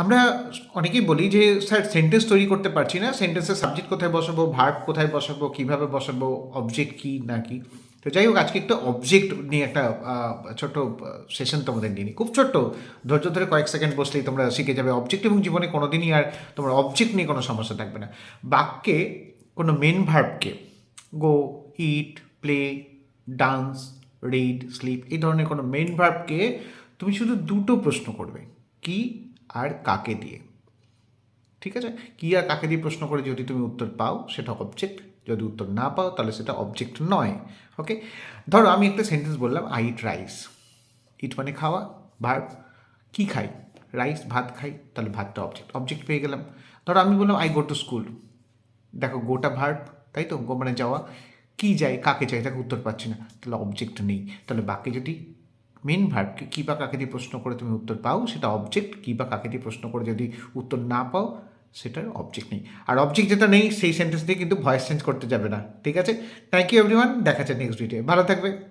আমরা অনেকেই বলি যে, স্যার সেন্টেন্স তৈরি করতে পারছি না। সেন্টেন্সের সাবজেক্ট কোথায় বসাবো? ভার্ব কোথায় বসাবো? কীভাবে বসাবো? অবজেক্ট কি না কি? তো যাই হোক, আজকে একটা অবজেক্ট নিয়ে একটা ছোট সেশন তোমাদের নিয়ে। খুব ছোট্ট। ধৈর্য ধরে কয়েক সেকেন্ড বসলেই তোমরা শিখে যাবে অবজেক্ট এবং জীবনে কোনোদিনই আর তোমার অবজেক্ট নিয়ে কোনো সমস্যা থাকবে না। বাক্যে কোনো main ভার্বকে go eat play dance read sleep এই ধরনের কোনো মেন ভার্বকে তুমি শুধু দুটো প্রশ্ন করবে। কি আর কাকে দিয়ে? ঠিক আছে? কি আর কাকে দিয়ে প্রশ্ন করে যদি তুমি উত্তর পাও, সেটা অবজেক্ট যদি উত্তর না পাও, তাহলে সেটা অবজেক্ট নয়। ওকে ধরো, আমি একটা সেন্টেন্স বললাম আই ইট রাইস ইট মানে খাওয়া। ভাত? কি খাই? রাইস ভাত খাই, তাহলে ভাতটা অবজেক্ট অবজেক্ট পেয়ে গেলাম। ধরো, আমি বললাম আই গো টু স্কুল দেখো, গোটা ভার্ব তাই তো? গো মানে যাওয়া। কি যাই, কাকে চাই তাকে উত্তর পাচ্ছি না। তাহলে অবজেক্ট নেই। তাহলে বাকি যদি মেন ভার্বকে কী বা কাকে দিয়ে প্রশ্ন করে তুমি উত্তর পাও, সেটা অবজেক্ট কী বা কাকে দিয়ে প্রশ্ন করে যদি উত্তর না পাও, সেটার অবজেক্ট নেই। আর অবজেক্ট যেটা নেই, সেই সেন্টেন্স দিয়ে কিন্তু ভয়েস চেঞ্জ করতে যাবে না। ঠিক আছে? থ্যাংক ইউ এভরিওয়ান দেখাচ্ছে নেক্সট ভিডিও ভালো থাকবে।